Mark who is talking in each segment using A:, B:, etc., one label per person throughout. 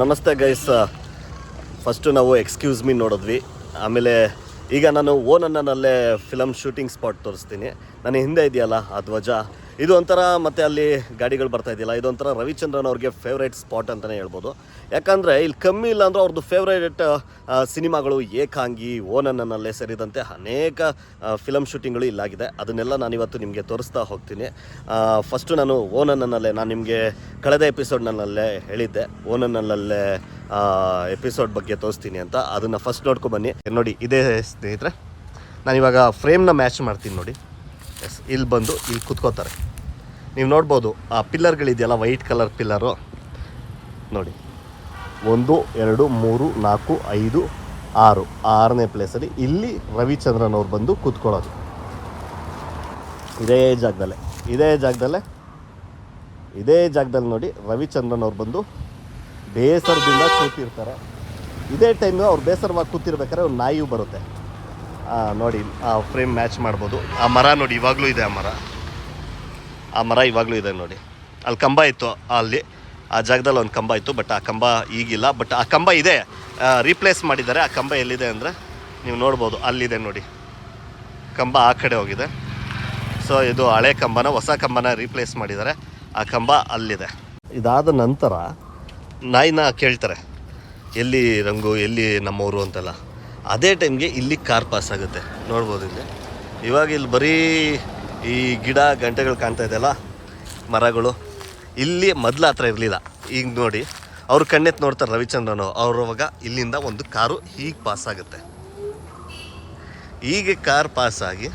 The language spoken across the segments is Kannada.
A: ನಮಸ್ತೆ ಗೈಸ್. ಫಸ್ಟು ನಾವು ಎಕ್ಸ್ಕ್ಯೂಸ್ ಮೀ ನೋಡಿದ್ವಿ. ಆಮೇಲೆ ಈಗ ನಾನು ಓನನ್ನಲ್ಲೇ ಫಿಲಮ್ ಶೂಟಿಂಗ್ ಸ್ಪಾಟ್ ತೋರಿಸ್ತೀನಿ. ನನ್ನ ಹಿಂದೆ ಇದೆಯಲ್ಲ ಆ ಧ್ವಜ? ಇದು ಒಂಥರ ಮತ್ತೆ ಅಲ್ಲಿ ಗಾಡಿಗಳು ಬರ್ತಾ ಇದೆಯಲ್ಲ ಇದೊಂಥರ ರವಿಚಂದ್ರನ್ ಅವ್ರಿಗೆ ಫೇವ್ರೇಟ್ ಸ್ಪಾಟ್ ಅಂತಲೇ ಹೇಳ್ಬೋದು. ಯಾಕಂದರೆ ಇಲ್ಲಿ ಕಮ್ಮಿ ಇಲ್ಲ ಅಂದ್ರೆ ಅವ್ರದ್ದು ಫೇವ್ರೇಟ್ ಸಿನಿಮಾಗಳು ಏಕಾಂಗಿ, ಓನನ್ನಲ್ಲೇ ಸೇರಿದಂತೆ ಅನೇಕ ಫಿಲಮ್ ಶೂಟಿಂಗ್ಗಳು ಇಲ್ಲಾಗಿದೆ ಅದನ್ನೆಲ್ಲ ನಾನು ಇವತ್ತು ನಿಮಗೆ ತೋರಿಸ್ತಾ ಹೋಗ್ತೀನಿ. ಫಸ್ಟು ನಾನು ಓನನ್ನಲ್ಲೇ, ನಾನು ನಿಮಗೆ ಕಳೆದ ಎಪಿಸೋಡ್ನಲ್ಲೇ ಹೇಳಿದ್ದೆ. ಓನನ್ನಲ್ಲೇ ಎಪಿಸೋಡ್ ಬಗ್ಗೆ ತೋರಿಸ್ತೀನಿ ಅಂತ. ಅದನ್ನು ಫಸ್ಟ್ ನೋಡ್ಕೊ ಬನ್ನಿ. ನೋಡಿ, ಇದೇ ಸ್ನೇಹಿತರೆ, ನಾನಿವಾಗ ಫ್ರೇಮ್ನ ಮ್ಯಾಚ್ ಮಾಡ್ತೀನಿ ನೋಡಿ. ಎಸ್ ಇಲ್ಲಿ ಬಂದು ಇಲ್ಲಿ ಕುತ್ಕೋತಾರೆ. ನೀವು ನೋಡ್ಬೋದು, ಆ ಪಿಲ್ಲರ್ಗಳಿದೆಯಲ್ಲ ವೈಟ್ ಕಲರ್ ಪಿಲ್ಲರು ನೋಡಿ, ಒಂದು, ಎರಡು, ಮೂರು, ನಾಲ್ಕು, ಐದು, ಆರು. ಆರನೇ ಪ್ಲೇಸಲ್ಲಿ ಇಲ್ಲಿ ರವಿಚಂದ್ರನ್ ಅವ್ರು ಬಂದು ಕೂತ್ಕೊಳ್ಳೋದು. ಇದೇ ಜಾಗದಲ್ಲೇ ಇದೇ ಜಾಗದಲ್ಲೇ, ಇದೇ ಜಾಗದಲ್ಲಿ ನೋಡಿ ರವಿಚಂದ್ರನ್ ಅವ್ರು ಬಂದು ಬೇಸರದಿಂದ ಕೂತಿರ್ತಾರೆ. ಇದೇ ಟೈಮು ಅವ್ರು ಬೇಸರವಾಗಿ ಕೂತಿರ್ಬೇಕಾದ್ರೆ ಒಂದು ನಾಯಿಯು ಬರುತ್ತೆ. ನೋಡಿ, ಆ ಫ್ರೇಮ್ ಮ್ಯಾಚ್ ಮಾಡ್ಬೋದು. ಆ ಮರ ನೋಡಿ, ಇವಾಗಲೂ ಇದೆ ಆ ಮರ. ಆ ಮರ ಇವಾಗಲೂ ಇದೆ ನೋಡಿ. ಅಲ್ಲಿ ಕಂಬ ಇತ್ತು ಅಲ್ಲಿ. ಆ ಜಾಗದಲ್ಲಿ ಒಂದು ಕಂಬ ಇತ್ತು ಬಟ್ ಆ ಕಂಬ ಈಗಿಲ್ಲ. ಬಟ್ ಆ ಕಂಬ ಇದೆ. ರೀಪ್ಲೇಸ್ ಮಾಡಿದ್ದಾರೆ. ಆ ಕಂಬ ಎಲ್ಲಿದೆ ಅಂದರೆ ನೀವು ನೋಡ್ಬೋದು. ಅಲ್ಲಿದೆ ನೋಡಿ. ಕಂಬ ಆ ಕಡೆ ಹೋಗಿದೆ. ಸೊ ಇದು ಹಳೆ ಕಂಬನ, ಹೊಸ ಕಂಬನ ರೀಪ್ಲೇಸ್ ಮಾಡಿದ್ದಾರೆ. ಆ ಕಂಬ ಅಲ್ಲಿದೆ. ಇದಾದ ನಂತರ ನಾಯಿನ ಕೇಳ್ತಾರೆ, ಎಲ್ಲಿ ರಂಗು, ಎಲ್ಲಿ ನಮ್ಮವರು ಅಂತೆಲ್ಲ. ಅದೇ ಟೈಮ್ಗೆ ಇಲ್ಲಿ ಕಾರ್ ಪಾಸ್ ಆಗುತ್ತೆ. ನೋಡ್ಬೋದು ಇಲ್ಲಿ. ಇವಾಗ ಇಲ್ಲಿ ಬರೀ ಈ ಗಿಡ ಗಂಟೆಗಳು ಕಾಣ್ತಾ ಇದೆಯಲ್ಲ, ಮರಗಳು ಇಲ್ಲಿ ಮೊದಲು ಹತ್ರ ಇರಲಿಲ್ಲ. ಈಗ ನೋಡಿ, ಅವ್ರ ಕಣ್ಣೆತ್ತು ನೋಡ್ತಾರೆ ರವಿಚಂದ್ರನು ಅವಾಗ ಇಲ್ಲಿಂದ ಒಂದು ಕಾರು ಹೀಗೆ ಪಾಸ್ ಆಗುತ್ತೆ. ಹೀಗೆ ಕಾರ್ ಆಗಿ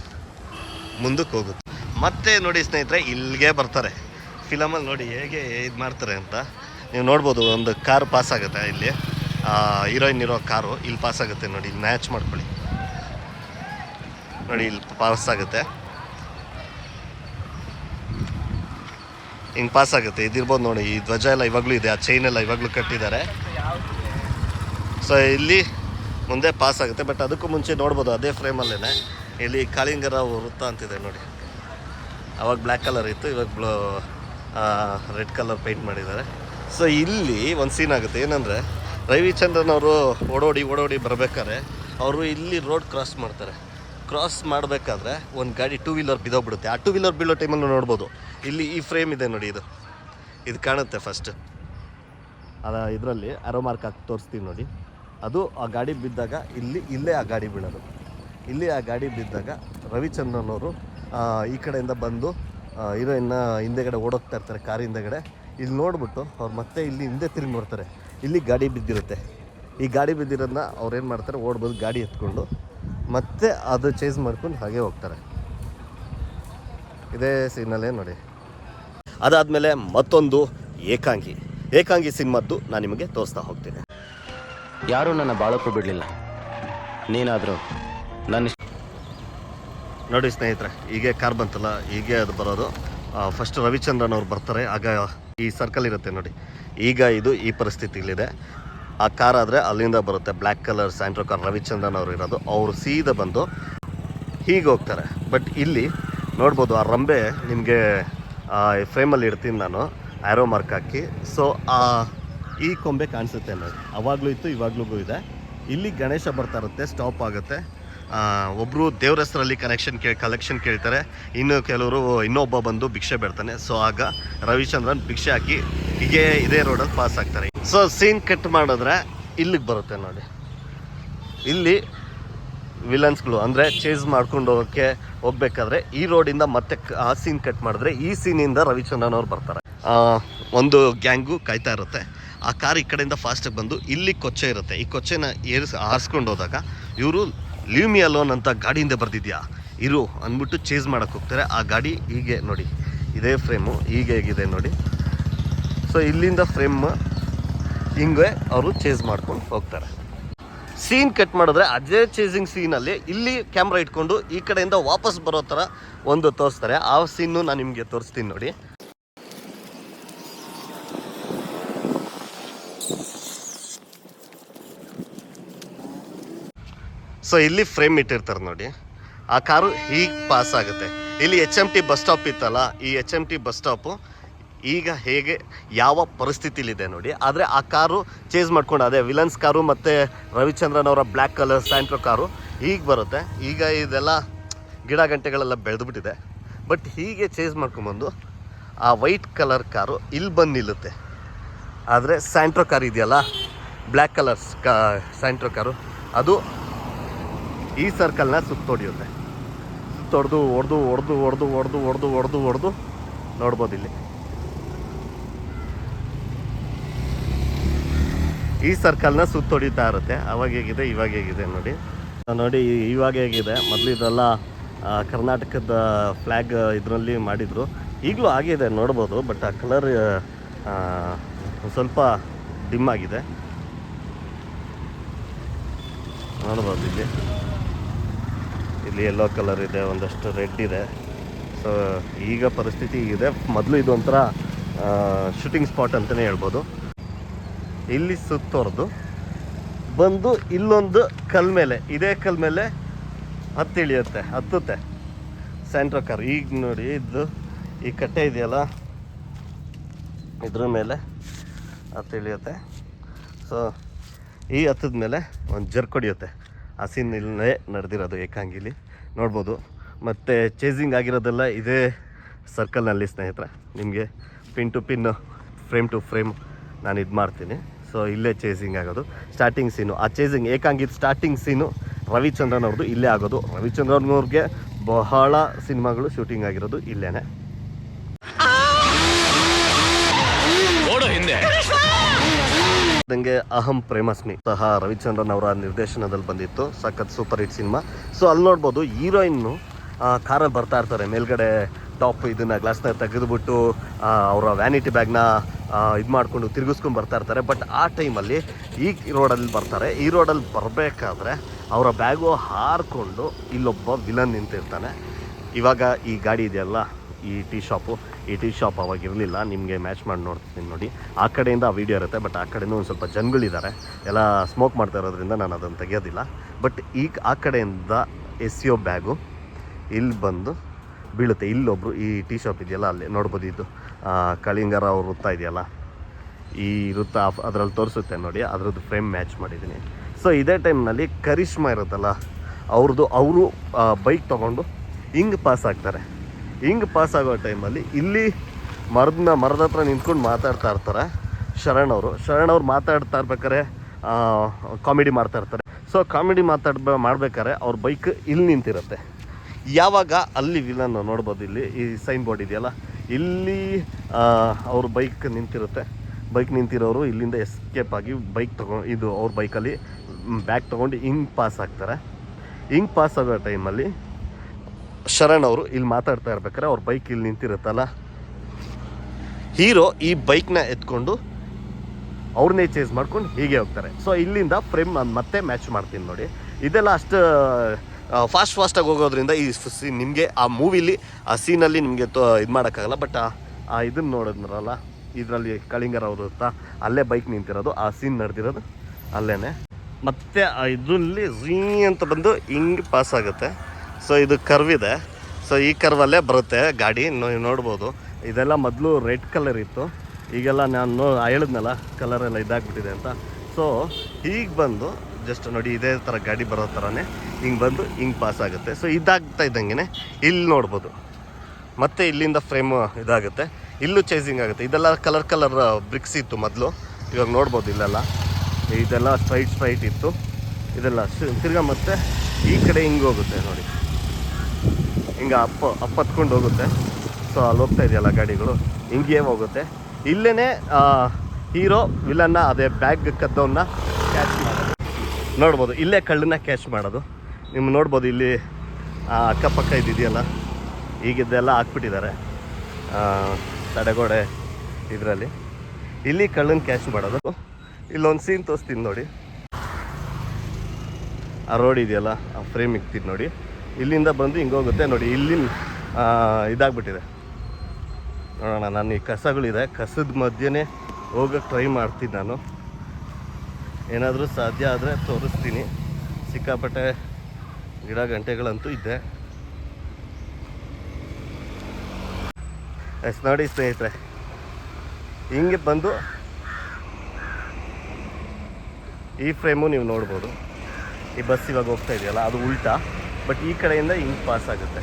A: ಮುಂದಕ್ಕೆ ಹೋಗುತ್ತೆ. ಮತ್ತೆ ನೋಡಿ ಸ್ನೇಹಿತರೆ, ಇಲ್ಲಿಗೆ ಬರ್ತಾರೆ. ಫಿಲಮಲ್ಲಿ ನೋಡಿ ಹೇಗೆ ಇದು ಮಾಡ್ತಾರೆ ಅಂತ. ನೀವು ನೋಡ್ಬೋದು, ಒಂದು ಕಾರ್ ಪಾಸ್ ಆಗುತ್ತೆ ಇಲ್ಲಿ. ಹೀರೋಯಿನ್ ಇರೋ ಕಾರು, ಇಲ್ಲಿ ಪಾಸ್ ಆಗುತ್ತೆ ನೋಡಿ, ಇಲ್ಲಿ ಮ್ಯಾಚ್ ಮಾಡ್ಕೊಳ್ಳಿ. ನೋಡಿ, ಇಲ್ಲಿ ಪಾಸ್ ಆಗುತ್ತೆ. ಹಿಂಗೆ ಪಾಸ್ ಆಗುತ್ತೆ. ಇದಿರ್ಬೋದು ನೋಡಿ, ಈ ಧ್ವಜ ಎಲ್ಲ ಇವಾಗಲೂ ಇದೆ, ಆ ಚೈನ್ ಎಲ್ಲ ಇವಾಗಲೂ ಕಟ್ಟಿದ್ದಾರೆ. ಸೊ ಇಲ್ಲಿ ಮುಂದೆ ಪಾಸ್ ಆಗುತ್ತೆ ಬಟ್ ಅದಕ್ಕೂ ಮುಂಚೆ ನೋಡ್ಬೋದು, ಅದೇ ಫ್ರೇಮಲ್ಲೇ ಇಲ್ಲಿ ಕಾಳಿಂಗರ ವೃತ್ತ ಅಂತಿದೆ ನೋಡಿ. ಅವಾಗ ಬ್ಲ್ಯಾಕ್ ಕಲರ್ ಇತ್ತು, ಇವಾಗ ಬ್ಲೂ ರೆಡ್ ಕಲರ್ ಪೇಂಟ್ ಮಾಡಿದ್ದಾರೆ. ಸೊ ಇಲ್ಲಿ ಒಂದು ಸೀನ್ ಆಗುತ್ತೆ. ಏನಂದರೆ, ರವಿಚಂದ್ರನ್ ಅವರು ಓಡೋಡಿ ಓಡೋಡಿ ಬರ್ಬೇಕಾದ್ರೆ, ಅವರು ಇಲ್ಲಿ ರೋಡ್ ಕ್ರಾಸ್ ಮಾಡ್ತಾರೆ. ಕ್ರಾಸ್ ಮಾಡಬೇಕಾದ್ರೆ ಒಂದು ಗಾಡಿ ಟೂ ವೀಲರ್ ಬಿದ್ದೋಗ್ಬಿಡುತ್ತೆ. ಆ ಟೂ ವೀಲರ್ ಬೀಳೋ ಟೈಮಲ್ಲಿ ನೋಡ್ಬೋದು. ಇಲ್ಲಿ ಈ ಫ್ರೇಮ್ ಇದೆ ನೋಡಿ ಇದು. ಇದು ಕಾಣುತ್ತೆ ಫಸ್ಟ್ ಅದ ಇದರಲ್ಲಿ ಅರೋ ಮಾರ್ಕ್ ಹಾಕಿ ತೋರಿಸ್ತೀವಿ ನೋಡಿ. ಅದು ಆ ಗಾಡಿ ಬಿದ್ದಾಗ ಇಲ್ಲಿ, ಇಲ್ಲೇ ಆ ಗಾಡಿ ಬೀಳೋದು. ಇಲ್ಲಿ ಆ ಗಾಡಿ ಬಿದ್ದಾಗ ರವಿಚಂದ್ರನ್ ಅವರು ಈ ಕಡೆಯಿಂದ ಬಂದು ಹೀರೋಯಿನ್ನ ಹಿಂದೆಗಡೆ ಓಡೋಗ್ತಾ ಇರ್ತಾರೆ ಕಾರ್ ಹಿಂದೆಗಡೆ. ಇಲ್ಲಿ ನೋಡ್ಬಿಟ್ಟು ಅವ್ರು ಮತ್ತೆ ಇಲ್ಲಿ ಹಿಂದೆ ತಿರುಗಿ ನೋಡ್ತಾರೆ. ಇಲ್ಲಿ ಗಾಡಿ ಬಿದ್ದಿರುತ್ತೆ. ಈ ಗಾಡಿ ಬಿದ್ದಿರೋದನ್ನ ಅವ್ರು ಏನು ಮಾಡ್ತಾರೆ? ಓಡ್ಬೋದು ಗಾಡಿ ಎತ್ಕೊಂಡು ಮತ್ತೆ ಅದು ಚೇಸ್ ಮಾಡ್ಕೊಂಡು ಹಾಗೆ ಹೋಗ್ತಾರೆ. ಇದೇ ಸಿಗ್ನಲ್ಲೇ ನೋಡಿ. ಅದಾದಮೇಲೆ ಮತ್ತೊಂದು ಏಕಾಂಗಿ. ಏಕಾಂಗಿ ಸಿನಿಮಾದ್ದು ನಾನು ನಿಮಗೆ ತೋರಿಸ್ತಾ ಹೋಗ್ತೀನಿ.
B: ಯಾರೂ ನನ್ನ ಬಾಳಕ್ಕೂ ಬಿಡಲಿಲ್ಲ. ನೀನಾದರೂ ನನ್ನ
A: ನೋಡಿ ಸ್ನೇಹಿತರೆ ಹೀಗೆ ಕಾರ್ ಬಂತಲ್ಲ ಹೀಗೆ ಅದು ಬರೋದು. ಫಸ್ಟ್ ರವಿಚಂದ್ರನ್ ಅವ್ರು ಬರ್ತಾರೆ ಆಗ ಈ ಸರ್ಕಲ್ ಇರುತ್ತೆ ನೋಡಿ. ಈಗ ಇದು ಈ ಪರಿಸ್ಥಿತಿಲಿದೆ ಆ ಕಾರ್ ಆದರೆ ಅಲ್ಲಿಂದ ಬರುತ್ತೆ. Black colour Santro car Ravichandran ಅವರು ಇರೋದು. ಅವರು ಸೀದಾ ಬಂದು ಹೀಗೆ ಹೋಗ್ತಾರೆ. ಬಟ್ ಇಲ್ಲಿ ನೋಡ್ಬೋದು ಆ ರಂಬೆ ನಿಮಗೆ ಫ್ರೇಮಲ್ಲಿ ಇಡ್ತೀನಿ ನಾನು. ಆ್ಯರೋ ಮಾರ್ಕ್ ಹಾಕಿ. ಸೊ ಆ, ಈ ಕೊಂಬೆ ಕಾಣಿಸುತ್ತೆ ನೋಡಿ. ಅವಾಗಲೂ ಇತ್ತು ಇವಾಗ್ಲೂ ಇದೆ. ಇಲ್ಲಿ ಗಣೇಶ ಬರ್ತಾ ಇರುತ್ತೆ ಸ್ಟಾಪ್ ಆಗುತ್ತೆ. ಒಬ್ಬರು ದೇವ್ರ ಹೆಸರಲ್ಲಿ ಕನೆಕ್ಷನ್ ಕೇಳಿ ಕಲೆಕ್ಷನ್ ಕೇಳ್ತಾರೆ. ಇನ್ನು ಕೆಲವರು ಇನ್ನೊಬ್ಬ ಬಂದು ಭಿಕ್ಷೆ ಬೇಡ್ತಾನೆ. ಸೊ ಆಗ ರವಿಚಂದ್ರನ್ ಭಿಕ್ಷೆ ಹಾಕಿ ಹೀಗೆ ಇದೇ ರೋಡಲ್ಲಿ ಪಾಸ್ ಆಗ್ತಾರೆ. ಸೊ ಸೀನ್ ಕಟ್ ಮಾಡಿದ್ರೆ ಇಲ್ಲಿಗೆ ಬರುತ್ತೆ ನೋಡಿ. ಇಲ್ಲಿ ವಿಲನ್ಸ್ಗಳು ಅಂದರೆ ಚೇಸ್ ಮಾಡ್ಕೊಂಡು ಹೋಗೋಕ್ಕೆ ಹೋಗ್ಬೇಕಾದ್ರೆ ಈ ರೋಡಿಂದ ಮತ್ತೆ ಆ ಸೀನ್ ಕಟ್ ಮಾಡಿದ್ರೆ ಈ ಸೀನಿಂದ ರವಿಚಂದ್ರನ್ ಅವ್ರು ಬರ್ತಾರೆ. ಒಂದು ಗ್ಯಾಂಗು ಕಾಯ್ತಾ ಇರುತ್ತೆ. ಆ ಕಾರ್ ಈ ಕಡೆಯಿಂದ ಫಾಸ್ಟಾಗಿ ಬಂದು ಇಲ್ಲಿ ಕೊಚ್ಚೆ ಇರುತ್ತೆ. ಈ ಕೊಚ್ಚೆನ ಏರಿಸಿ, ಆರಿಸ್ಕೊಂಡು ಹೋದಾಗ ಇವರು ಲೀವ್ ಅಲೋನ್ ಅಂತ ಗಾಡಿಯಿಂದ ಬರ್ದಿದ್ಯಾ? ಇರು ಅಂದ್ಬಿಟ್ಟು ಚೇಸ್ ಮಾಡೋಕ್ಕೆ ಹೋಗ್ತಾರೆ. ಆ ಗಾಡಿ ಹೀಗೆ ನೋಡಿ. ಇದೇ ಫ್ರೇಮು ಹೀಗೆ ಹೇಗಿದೆ ನೋಡಿ. ಸೊ ಇಲ್ಲಿಂದ ಫ್ರೇಮ್ ಹಿಂಗೆ ಅವರು ಚೇಸ್ ಮಾಡ್ಕೊಂಡು ಹೋಗ್ತಾರೆ. ಸೀನ್ ಕಟ್ ಮಾಡಿದ್ರೆ ಅದೇ ಚೇಸಿಂಗ್ ಸೀನಲ್ಲಿ ಇಲ್ಲಿ ಕ್ಯಾಮ್ರಾ ಇಟ್ಕೊಂಡು ಈ ಕಡೆಯಿಂದ ವಾಪಸ್ ಬರೋ ಥರ ಒಂದು ತೋರಿಸ್ತಾರೆ. ಆ ಸೀನು ನಾನು ನಿಮಗೆ ತೋರಿಸ್ತೀನಿ ನೋಡಿ. ಸೊ ಇಲ್ಲಿ ಫ್ರೇಮ್ ಇಟ್ಟಿರ್ತಾರೆ ನೋಡಿ. ಆ ಕಾರು ಹೀಗೆ ಪಾಸ್ ಆಗುತ್ತೆ. ಇಲ್ಲಿ H M T bus stop ಇತ್ತಲ್ಲ, ಈ H M T bus stop ಈಗ ಹೇಗೆ, ಯಾವ ಪರಿಸ್ಥಿತಿಲಿದೆ ನೋಡಿ. ಆದರೆ ಆ ಕಾರು ಚೇಂಜ್ ಮಾಡ್ಕೊಂಡು, ಅದೇ ವಿಲನ್ಸ್ ಕಾರು ಮತ್ತು ರವಿಚಂದ್ರನ್ ಅವರ ಬ್ಲ್ಯಾಕ್ ಕಲರ್ ಸ್ಯಾಂಟ್ರೋ ಕಾರು ಈಗ ಬರುತ್ತೆ. ಈಗ ಇದೆಲ್ಲ ಗಿಡ ಗಂಟೆಗಳೆಲ್ಲ ಬೆಳೆದ್ಬಿಟ್ಟಿದೆ. ಬಟ್ ಹೀಗೆ ಚೇಂಜ್ ಮಾಡ್ಕೊಂಬಂದು ಆ ವೈಟ್ ಕಲರ್ ಕಾರು ಇಲ್ಲಿ ಬಂದು ನಿಲ್ಲುತ್ತೆ. ಆದರೆ ಸ್ಯಾಂಟ್ರೋ ಕಾರ್ ಇದೆಯಲ್ಲ ಬ್ಲ್ಯಾಕ್ ಕಲರ್ಸ್ ಕಾ ಸ್ಯಾಂಟ್ರೋ ಕಾರು, ಅದು ಈ ಸರ್ಕಲ್ನ ಸುತ್ತೊಡೆಯುತ್ತೆ ಸುತ್ತೊಡೆದು ಹೊಡೆದು ಹೊಡೆದು ಹೊಡೆದು ಹೊಡೆದು ಹೊಡೆದು ಹೊಡೆದು ಹೊಡೆದು ನೋಡ್ಬೋದು ಇಲ್ಲಿ. ಈ ಸರ್ಕಲ್ನ ಸುತ್ತೊಡಿತಾ ಇರುತ್ತೆ. ಅವಾಗ ಹೇಗಿದೆ, ಇವಾಗ ಹೇಗಿದೆ ನೋಡಿ. ನೋಡಿ ಇವಾಗ ಹೇಗಿದೆ. ಮೊದಲು ಇದೆಲ್ಲ ಕರ್ನಾಟಕದ ಫ್ಲ್ಯಾಗ್ ಇದರಲ್ಲಿ ಮಾಡಿದರು. ಈಗಲೂ ಆಗಿದೆ, ನೋಡ್ಬೋದು, ಬಟ್ ಆ ಕಲರ್ ಸ್ವಲ್ಪ ಡಿಮ್ ಆಗಿದೆ. ನೋಡ್ಬೋದು ಇಲ್ಲಿ. ಇಲ್ಲಿ ಯೆಲ್ಲೋ ಕಲರ್ ಇದೆ, ಒಂದಷ್ಟು ರೆಡ್ ಇದೆ. ಸೊ, ಈಗ ಪರಿಸ್ಥಿತಿ ಇದೆ ಮೊದಲು ಇದೊಂಥರ ಶೂಟಿಂಗ್ ಸ್ಪಾಟ್ ಅಂತಲೇ ಹೇಳ್ಬೋದು. ಇಲ್ಲಿ ಸುತ್ತೋರ್ದು. ಬಂದು ಇಲ್ಲೊಂದು ಕಲ್ ಮೇಲೆ, ಇದೇ ಕಲ್ ಮೇಲೆ ಹತ್ತಿಳಿಯುತ್ತೆ ಹತ್ತುತ್ತೆ. ಸ್ಯಾಂಟ್ರೋ ಕಾರ್ ಈಗ ನೋಡಿ ಇದು ಈ ಕಟ್ಟೆ ಇದೆಯಲ್ಲ? ಇದ್ರ ಮೇಲೆ ಹತ್ತಿಳಿಯುತ್ತೆ ಸೊ ಈ ಹತ್ತದ ಮೇಲೆ ಒಂದು ಜರ್ಕೊಡಿಯುತ್ತೆ ಆ ಸೀನ್ ಇಲ್ಲೇ ನಡೆದಿರೋದು ಏಕಾಂಗಿಲಿ. ನೋಡ್ಬೋದು. ಮತ್ತು ಚೇಸಿಂಗ್ ಆಗಿರೋದೆಲ್ಲ ಇದೇ ಸರ್ಕಲ್ನಲ್ಲಿ ಸ್ನೇಹಿತರೆ. ನಿಮಗೆ pin to pin frame to frame ನಾನು ಇದು ಮಾಡ್ತೀನಿ. ಸೊ ಇಲ್ಲೇ ಚೇಸಿಂಗ್ ಆಗೋದು. ಸ್ಟಾರ್ಟಿಂಗ್ ಸೀನು ಆ ಚೇಸಿಂಗ್ ಏಕಾಂಗಿದ ಸ್ಟಾರ್ಟಿಂಗ್ ಸೀನು ರವಿಚಂದ್ರನ್ ಅವ್ರದ್ದು ಇಲ್ಲೇ ಆಗೋದು. ರವಿಚಂದ್ರನ್ ಅವ್ರಿಗೆ ಬಹಳ ಸಿನಿಮಾಗಳು ಶೂಟಿಂಗ್ ಆಗಿರೋದು ಇಲ್ಲೇನೆ. ನಂಗೆ ಅಹಂ ಪ್ರೇಮಸ್ಮಿ. ಸಹ ರವಿಚಂದ್ರನ್ ಅವರ ನಿರ್ದೇಶನದಲ್ಲಿ ಬಂದಿತ್ತು. ಸಖತ್ ಸೂಪರ್ ಹಿಟ್ ಸಿನಿಮಾ. ಸೊ ಅಲ್ಲಿ ನೋಡ್ಬೋದು ಹೀರೋಯಿನ್ನು ಕಾರಲ್ಲಿ ಬರ್ತಾ ಇರ್ತಾರೆ. ಮೇಲ್ಗಡೆ ಟಾಪ್ ಇದನ್ನ ಗ್ಲಾಸ್ನ ತೆಗೆದುಬಿಟ್ಟು ಅವರ ವ್ಯಾನಿಟಿ ಬ್ಯಾಗ್ನ ಇದು ಮಾಡಿಕೊಂಡು ತಿರುಗಿಸ್ಕೊಂಡು ಬರ್ತಾ ಇರ್ತಾರೆ. ಬಟ್ ಆ ಟೈಮಲ್ಲಿ ಈ ರೋಡಲ್ಲಿ ಬರ್ತಾರೆ. ಈ ರೋಡಲ್ಲಿ ಬರಬೇಕಾದ್ರೆ ಅವರ ಬ್ಯಾಗು ಹಾರಿಕೊಂಡು ಇಲ್ಲೊಬ್ಬ ವಿಲನ್ ನಿಂತಿರ್ತಾನೆ. ಇವಾಗ ಈ ಗಾಡಿ ಇದೆಯಲ್ಲ, ಈ ಟೀ ಶಾಪು ಈ ಟೀ ಶಾಪ್ ಅವಾಗ ಇರಲಿಲ್ಲ. ನಿಮಗೆ ಮ್ಯಾಚ್ ಮಾಡಿ ನೋಡ್ತೀನಿ ನೋಡಿ. ಆ ಕಡೆಯಿಂದ ಆ ವಿಡಿಯೋ ಇರುತ್ತೆ. ಬಟ್ ಆ ಕಡೆಯೂ ಒಂದು ಸ್ವಲ್ಪ ಜನಗಳಿದ್ದಾರೆ ಎಲ್ಲ ಸ್ಮೋಕ್ ಮಾಡ್ತಾ ಇರೋದ್ರಿಂದ ನಾನು ಅದನ್ನು ತೆಗೆಯೋದಿಲ್ಲ. ಬಟ್ ಈಗ ಆ ಕಡೆಯಿಂದ ಎಸ್ ಯೋ ಬ್ಯಾಗು ಇಲ್ಲಿ ಬಂದು ಬೀಳುತ್ತೆ. ಇಲ್ಲೊಬ್ರು ಈ ಟೀ ಶಾಪ್ ಇದೆಯಲ್ಲ, ಅಲ್ಲಿ ನೋಡ್ಬೋದು ಇದು. ಕಳಿಂಗರ ಅವ್ರ ವೃತ್ತ ಇದೆಯಲ್ಲ? ಈ ವೃತ್ತ ಅದರಲ್ಲಿ ತೋರಿಸುತ್ತೆ ನೋಡಿ, ಅದರದ್ದು ಫ್ರೇಮ್ ಮ್ಯಾಚ್ ಮಾಡಿದ್ದೀನಿ. ಸೊ ಇದೇ ಟೈಮ್ನಲ್ಲಿ ಕರಿಷ್ಮಾ ಇರುತ್ತಲ್ಲ ಅವ್ರದ್ದು ಅವರು ಬೈಕ್ ತೊಗೊಂಡು ಹಿಂಗೆ ಪಾಸ್ ಆಗ್ತಾರೆ. ಹಿಂಗೆ ಪಾಸ್ ಆಗೋ ಟೈಮಲ್ಲಿ ಇಲ್ಲಿ ಮರದನ್ನ ಮರದ ಹತ್ರ ನಿಂತ್ಕೊಂಡು ಮಾತಾಡ್ತಾ ಇರ್ತಾರೆ ಶರಣ್ ಅವರು. ಶರಣ್ ಅವ್ರು ಮಾತಾಡ್ತಾ ಇರ್ಬೇಕಾರೆ ಕಾಮಿಡಿ ಮಾಡ್ತಾ ಇರ್ತಾರೆ. ಸೊ ಕಾಮಿಡಿ ಮಾತಾಡ್, ಮಾಡ್ಬೇಕಾದ್ರೆ ಅವ್ರ ಬೈಕ್ ಇಲ್ಲಿ ನಿಂತಿರುತ್ತೆ. ಯಾವಾಗ ಅಲ್ಲಿ ವಿಲನ್ ನೋಡ್ಬೋದು ಇಲ್ಲಿ, ಈ ಸೈನ್ ಬೋರ್ಡ್ ಇದೆಯಲ್ಲ? ಇಲ್ಲಿ ಅವ್ರ ಬೈಕ್ ನಿಂತಿರುತ್ತೆ. ಬೈಕ್ ನಿಂತಿರೋರು ಇಲ್ಲಿಂದ ಎಸ್ಕೇಪ್ ಆಗಿ ಬೈಕ್ ತಗೊ, ಇದು ಅವ್ರ ಬೈಕಲ್ಲಿ ಬ್ಯಾಗ್ ತೊಗೊಂಡು ಹಿಂಗೆ ಪಾಸ್ ಆಗ್ತಾರೆ. ಹಿಂಗೆ ಪಾಸ್ ಆಗೋ ಟೈಮಲ್ಲಿ ಶರಣ್ ಅವರು ಇಲ್ಲಿ ಮಾತಾಡ್ತಾ ಇರ್ಬೇಕಾರೆ ಅವ್ರ ಬೈಕ್ ಇಲ್ಲಿ ನಿಂತಿರುತ್ತಲ್ಲ. ಹೀರೋ ಈ ಬೈಕ್ನ ಎತ್ಕೊಂಡು ಅವ್ರನ್ನೇ ಚೇಸ್ ಮಾಡ್ಕೊಂಡು ಹೀಗೆ ಹೋಗ್ತಾರೆ. ಸೊ ಇಲ್ಲಿಂದ ಫ್ರೇಮ್ ಮತ್ತೆ ಮ್ಯಾಚ್ ಮಾಡ್ತೀನಿ ನೋಡಿ. ಇದೆಲ್ಲ ಅಷ್ಟು ಫಾಸ್ಟ್ ಫಾಸ್ಟಾಗಿ ಹೋಗೋದ್ರಿಂದ ಈ ಸೀನ್ ನಿಮಗೆ ಆ ಮೂವಿಲಿ, ಆ ಸೀನಲ್ಲಿ ನಿಮಗೆ ತೋ, ಇದು ಮಾಡೋಕ್ಕಾಗಲ್ಲ. ಬಟ್ ಆ ಇದನ್ನು ನೋಡಿದ್ರಲ್ಲ ಇದರಲ್ಲಿ ಕಳಿಂಗರ ಅವರು ಇರ್ತಾ, ಅಲ್ಲೇ ಬೈಕ್ ನಿಂತಿರೋದು, ಆ ಸೀನ್ ನಡೆದಿರೋದು ಅಲ್ಲೇ ಮತ್ತು ಇದರಲ್ಲಿ ಝೀ ಅಂತ ಬಂದು ಹಿಂಗೆ ಪಾಸ್ ಆಗುತ್ತೆ. ಸೊ ಇದು ಕರ್ವ್ ಇದೆ. ಸೊ ಈ ಕರ್ವಲ್ಲೇ ಬರುತ್ತೆ ಗಾಡಿ, ನೀವು ನೋಡ್ಬೋದು. ಇದೆಲ್ಲ ಮೊದಲು ರೆಡ್ ಕಲರ್ ಇತ್ತು. ಈಗೆಲ್ಲ ನಾನು ಹೇಳಿದ್ನಲ್ಲ ಕಲರೆಲ್ಲ ಇದಾಗ್ಬಿಟ್ಟಿದೆ ಅಂತ. ಸೊ ಈಗ ಬಂದು ಜಸ್ಟ್ ನೋಡಿ ಇದೇ ಥರ ಗಾಡಿ ಬರೋ ಥರನೇ ಹಿಂಗೆ ಬಂದು ಹಿಂಗೆ ಪಾಸ್ ಆಗುತ್ತೆ. ಸೊ ಇದಾಗ್ತಾ ಇದ್ದಂಗೆ ಇಲ್ಲಿ ನೋಡ್ಬೋದು. ಮತ್ತೆ ಇಲ್ಲಿಂದ ಫ್ರೇಮ್ ಇದಾಗುತ್ತೆ. ಇಲ್ಲೂ ಚೇಸಿಂಗ್ ಆಗುತ್ತೆ. ಇದೆಲ್ಲ ಕಲರ್ ಕಲರ್ ಬ್ರಿಕ್ಸ್ ಇತ್ತು ಮೊದಲು. ಇವಾಗ ನೋಡ್ಬೋದು ಇಲ್ಲೆಲ್ಲ. ಇದೆಲ್ಲ ಸ್ಟ್ರೈಟ್ ಸ್ಟ್ರೈಟ್ ಇತ್ತು. ಇದೆಲ್ಲ ತಿರ್ಗಾ ಮತ್ತೆ ಈ ಕಡೆ ಹಿಂಗೆ ಹೋಗುತ್ತೆ ನೋಡಿ. ಹಿಂಗೆ ಅಪ್ಪ ಅಪ್ಪ ಹತ್ಕೊಂಡು ಹೋಗುತ್ತೆ. ಸೊ ಅಲ್ಲಿ ಹೋಗ್ತಾ ಇದೆಯಲ್ಲ ಗಾಡಿಗಳು. ಹಿಂಗೆ ಹೋಗುತ್ತೆ. ಇಲ್ಲೇ ಹೀರೋ ವಿಲನ್ನ ಅದೇ ಬ್ಯಾಗ್ ಕದ್ದವನ್ನ ನೋಡ್ಬೋದು, ಇಲ್ಲೇ ಕಳ್ಳನ್ನ ಕ್ಯಾಚ್ ಮಾಡೋದು. ನಿಮ್ಮ ನೋಡ್ಬೋದು ಇಲ್ಲಿ ಅಕ್ಕಪಕ್ಕ ಇದ್ದಿದೆಯಲ್ಲ, ಈಗಿದ್ದೆಲ್ಲ ಹಾಕ್ಬಿಟ್ಟಿದ್ದಾರೆ. ತಡೆಗೋಡೆ ಇದರಲ್ಲಿ. ಇಲ್ಲಿ ಕಳ್ಳನ್ನ ಕ್ಯಾಚ್ ಮಾಡೋದು. ಇಲ್ಲೊಂದು ಸೀನ್ ತೋರಿಸ್ತೀನಿ ನೋಡಿ. ಆ ರೋಡ್ ಇದೆಯಲ್ಲ, ಆ ಫ್ರೇಮ್ ಇಕ್ತೀನಿ ನೋಡಿ. ಇಲ್ಲಿಂದ ಬಂದು ಹಿಂಗೋಗುತ್ತೆ ನೋಡಿ, ಇಲ್ಲಿ ಇದಾಗ್ಬಿಟ್ಟಿದೆ. ನೋಡೋಣ, ನಾನು ಈ ಕಸಗಳಿದೆ, ಕಸದ ಮಧ್ಯೆನೇ ಹೋಗಕ್ಕೆ ಟ್ರೈ ಮಾಡ್ತೀನಿ ನಾನು. ಏನಾದರೂ ಸಾಧ್ಯ ಆದರೆ ತೋರಿಸ್ತೀನಿ. ಸಿಕ್ಕಾಪಟ್ಟೆ ಗಿಡ ಗಂಟೆಗಳಂತೂ ಇದೆ. ಎಸ್, ನೋಡಿ ಸ್ನೇಹಿತರೆ, ಹಿಂಗೆ ಬಂದು ಈ ಫ್ರೇಮು ನೀವು ನೋಡ್ಬೋದು. ಈ ಬಸ್ ಇವಾಗ ಹೋಗ್ತಾ ಇದೆಯಲ್ಲ, ಅದು ಉಲ್ಟಾ, ಬಟ್ ಈ ಕಡೆಯಿಂದ ಹಿಂಗೆ ಪಾಸ್ ಆಗುತ್ತೆ.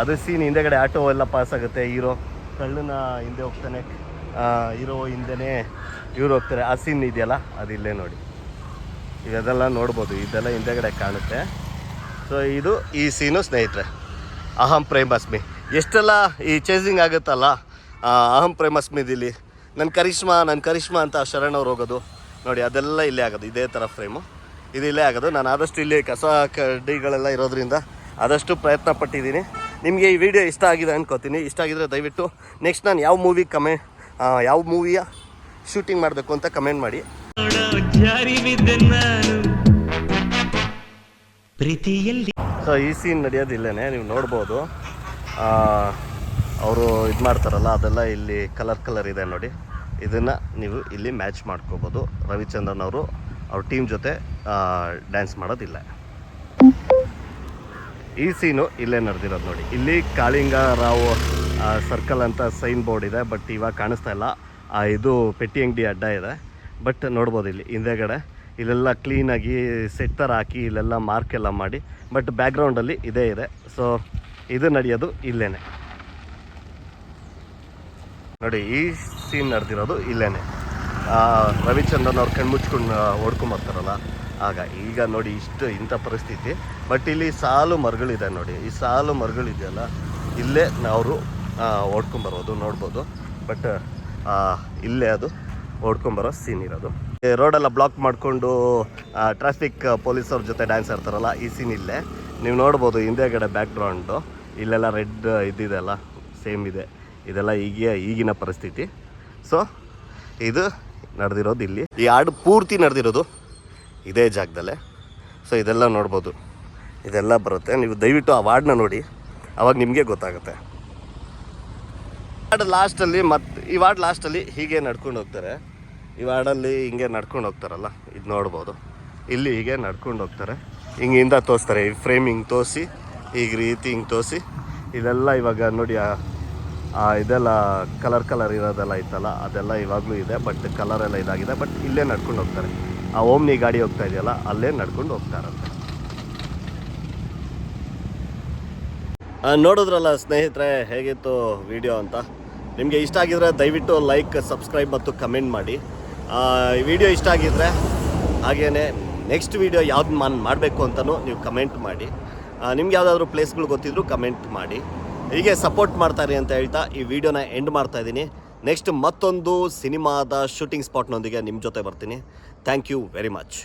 A: ಅದು ಸೀನ್ ಹಿಂದೆಗಡೆ ಆಟೋ ಎಲ್ಲ ಪಾಸ್ ಆಗುತ್ತೆ. ಹೀರೋ ಕಳ್ಳನ ಹಿಂದೆ ಹೋಗ್ತಾನೆ ಹೀರೋ ಹಿಂದೆನೇ ಇವ್ರು ಹೋಗ್ತಾರೆ. ಆ ಸೀನ್ ಇದೆಯಲ್ಲ ಅದು ಇಲ್ಲೇ ನೋಡಿ. ಇದೆಲ್ಲ ನೋಡ್ಬೋದು, ಇದೆಲ್ಲ ಹಿಂದೆಗಡೆ ಕಾಣುತ್ತೆ. ಸೊ ಇದು ಈ ಸೀನು ಸ್ನೇಹಿತರೆ. ಅಹಂ ಪ್ರೇಮಸ್ಮಿ. ಎಷ್ಟೆಲ್ಲ ಈ ಚೇಸಿಂಗ್ ಆಗುತ್ತಲ್ಲ ಅಹಂ ಅಹಂ ಪ್ರೇಮಸ್ಮಿದಿಲ್ಲಿ ನನ್ನ ಕರಿಷ್ಮಾ ನನ್ನ ಕರಿಷ್ಮಾ ಅಂತ ಶರಣವ್ರು ಹೋಗೋದು. ನೋಡಿ, ಅದೆಲ್ಲ ಇಲ್ಲೇ ಆಗೋದು, ಇದೇ ಥರ ಫ್ರೇಮು ಇದು ಇಲ್ಲೇ ಆಗೋದು. ನಾನು ಆದಷ್ಟು ಇಲ್ಲಿ ಕಸ ಕಡ್ಡಿಗಳೆಲ್ಲ ಇರೋದ್ರಿಂದ ಆದಷ್ಟು ಪ್ರಯತ್ನ ಪಟ್ಟಿದ್ದೀನಿ. ನಿಮಗೆ ಈ ವಿಡಿಯೋ ಇಷ್ಟ ಆಗಿದೆ ಅನ್ಕೋತೀನಿ. ಇಷ್ಟ ಆಗಿದ್ರೆ ದಯವಿಟ್ಟು ನೆಕ್ಸ್ಟ್ ನಾನು ಯಾವ ಮೂವಿ ಕಮೆ ಯಾವ ಮೂವಿಯ ಶೂಟಿಂಗ್ ಮಾಡಬೇಕು ಅಂತ ಕಮೆಂಟ್ ಮಾಡಿ.
C: ಪ್ರೀತಿಯಲ್ಲಿ
A: ಸೊ ಈ ಸೀನ್ ನಡೆಯೋದಿಲ್ಲನೇ ನೀವು ನೋಡ್ಬೋದು. ಅವರು ಇದು ಮಾಡ್ತಾರಲ್ಲ, ಅದೆಲ್ಲ ಇಲ್ಲಿ ಕಲರ್ ಕಲರ್ ಇದೆ ನೋಡಿ. ಇದನ್ನು ನೀವು ಇಲ್ಲಿ ಮ್ಯಾಚ್ ಮಾಡ್ಕೋಬೋದು. ರವಿಚಂದ್ರನ್ ಅವರು ಅವ್ರ ಟೀಮ್ ಜೊತೆ ಡ್ಯಾನ್ಸ್ ಮಾಡೋದಿಲ್ಲ. ಈ ಸೀನು ಇಲ್ಲೇ ನಡೆದಿರೋದು ನೋಡಿ. ಇಲ್ಲಿ ಕಾಳಿಂಗ ರಾವ್ ಸರ್ಕಲ್ ಅಂತ ಸೈನ್ ಬೋರ್ಡ್ ಇದೆ ಬಟ್ ಇವಾಗ ಕಾಣಿಸ್ತಾ ಇಲ್ಲ. ಇದು ಪೆಟ್ಟಿ ಅಂಗಡಿ ಅಡ್ಡ ಇದೆ. ಬಟ್ ನೋಡ್ಬೋದು ಇಲ್ಲಿ, ಹಿಂದೆಗಡೆ. ಇಲ್ಲೆಲ್ಲ ಕ್ಲೀನಾಗಿ ಸೆಟ್ ಥರ ಹಾಕಿ ಇಲ್ಲೆಲ್ಲ ಮಾರ್ಕ್ ಎಲ್ಲ ಮಾಡಿ ಬಟ್ ಬ್ಯಾಕ್ಗ್ರೌಂಡಲ್ಲಿ ಇದೇ ಇದೆ. ಸೊ ಇದು ನಡೆಯೋದು ಇಲ್ಲೇ ನೋಡಿ, ಈ ಸೀನ್ ನಡೆದಿರೋದು ಇಲ್ಲೇ ರವಿಚಂದ್ರನ್ ಅವ್ರು ಕಣ್ಮುಚ್ಕೊಂಡು ಓಡ್ಕೊಂಬರ್ತಾರಲ್ಲ ಆಗ ಈಗ ನೋಡಿ ಇಷ್ಟು ಇಂಥ ಪರಿಸ್ಥಿತಿ. ಬಟ್ ಇಲ್ಲಿ ಸಾಲು ಮರಗಳಿದೆ ನೋಡಿ, ಈ ಸಾಲು ಮರಗಳಿದೆಯಲ್ಲ, ಇಲ್ಲೇ ಅವರು ಓಡ್ಕೊಂಬರೋದು ನೋಡ್ಬೋದು. ಬಟ್ ಇಲ್ಲೇ ಅದು ಓಡ್ಕೊಂಬರೋ ಸೀನ್ ಇರೋದು. ರೋಡೆಲ್ಲ ಬ್ಲಾಕ್ ಮಾಡಿಕೊಂಡು ಟ್ರಾಫಿಕ್ ಪೊಲೀಸವ್ರ ಜೊತೆ ಡ್ಯಾನ್ಸ್ ಆಡ್ತಾರಲ್ಲ, ಈ ಸೀನ್ ಇಲ್ಲೇ. ನೀವು ನೋಡ್ಬೋದು ಹಿಂದೆಗಡೆ ಬ್ಯಾಕ್ಗ್ರೌಂಡು ಇಲ್ಲೆಲ್ಲ ರೆಡ್ ಇದ್ದಿದೆಲ್ಲ ಸೇಮ್ ಇದೆ. ಇದೆಲ್ಲ ಈಗ ಈಗಿನ ಪರಿಸ್ಥಿತಿ. ಸೊ ಇದು ನಡೆದಿರೋದು ಇಲ್ಲಿ. ಈ ಹಾಡು ಪೂರ್ತಿ ನಡೆದಿರೋದು ಇದೇ ಜಾಗದಲ್ಲೇ. ಸೊ ಇದೆಲ್ಲ ನೋಡ್ಬೋದು. ಇದೆಲ್ಲ ಬರುತ್ತೆ. ನೀವು ದಯವಿಟ್ಟು ಆ ವಾರ್ಡ್ನ ನೋಡಿ. ಅವಾಗ ನಿಮಗೆ ಗೊತ್ತಾಗುತ್ತೆ. ವಾರ್ಡ್ ಲಾಸ್ಟಲ್ಲಿ ಮತ್ತು ಈ ವಾರ್ಡ್ ಲಾಸ್ಟಲ್ಲಿ ಹೀಗೆ ನಡ್ಕೊಂಡು ಹೋಗ್ತಾರೆ. ಈ ವಾರ್ಡಲ್ಲಿ ಹಿಂಗೆ ನಡ್ಕೊಂಡು ಹೋಗ್ತಾರಲ್ಲ, ಇದು ನೋಡ್ಬೋದು. ಇಲ್ಲಿ ಹೀಗೆ ನಡ್ಕೊಂಡು ಹೋಗ್ತಾರೆ. ಹಿಂಗಿಂದ ತೋರಿಸ್ತಾರೆ, ಈ ಫ್ರೇಮ್ ಹಿಂಗೆ ತೋರಿಸಿ ಈಗ ರೀತಿ ಹಿಂಗೆ ತೋರಿಸಿ. ಇದೆಲ್ಲ ಇವಾಗ ನೋಡಿ, ಆ ಇದೆಲ್ಲ ಕಲರ್ ಕಲರ್ ಇರೋದೆಲ್ಲ ಇತ್ತಲ್ಲ ಅದೆಲ್ಲ ಇವಾಗಲೂ ಇದೆ ಬಟ್ ಕಲರ್ ಎಲ್ಲ ಇದಾಗಿದೆ ಬಟ್ ಇಲ್ಲೇ ನಡ್ಕೊಂಡು ಹೋಗ್ತಾರೆ. ಆ ಓಮ್ನಿ ಗಾಡಿ ಹೋಗ್ತಾ ಇದೆಯಲ್ಲ, ಅಲ್ಲೇ ನಡ್ಕೊಂಡು ಹೋಗ್ತಾರಂತೆ. ನೋಡಿದ್ರಲ್ಲ ಸ್ನೇಹಿತರೆ, ಹೇಗಿತ್ತು ವಿಡಿಯೋ ಅಂತ? ನಿಮಗೆ ಇಷ್ಟ ಆಗಿದ್ರೆ ದಯವಿಟ್ಟು ಲೈಕ್ ಸಬ್ಸ್ಕ್ರೈಬ್ ಮತ್ತು ಕಮೆಂಟ್ ಮಾಡಿ. ಈ ವಿಡಿಯೋ ಇಷ್ಟ ಆಗಿದ್ರೆ ಹಾಗೇನೆ ನೆಕ್ಸ್ಟ್ ವಿಡಿಯೋ ಯಾವ್ದು ಮಾನ್ ಮಾಡಬೇಕು ಅಂತಲೂ ನೀವು ಕಮೆಂಟ್ ಮಾಡಿ. ನಿಮ್ಗೆ ಯಾವುದಾದ್ರು ಪ್ಲೇಸ್ಗಳು ಗೊತ್ತಿದ್ರು ಕಮೆಂಟ್ ಮಾಡಿ. ಹೀಗೆ ಸಪೋರ್ಟ್ ಮಾಡ್ತಾರೆ ಅಂತ ಹೇಳ್ತಾ ಈ ವಿಡಿಯೋನ ಎಂಡ್ ಮಾಡ್ತಾ ಇದ್ದೀನಿ. ನೆಕ್ಸ್ಟ್ ಮತ್ತೊಂದು ಸಿನಿಮಾದ ಶೂಟಿಂಗ್ ಸ್ಪಾಟ್ನೊಂದಿಗೆ ನಿಮ್ಮ ಜೊತೆ ಬರ್ತೀನಿ. Thank you very much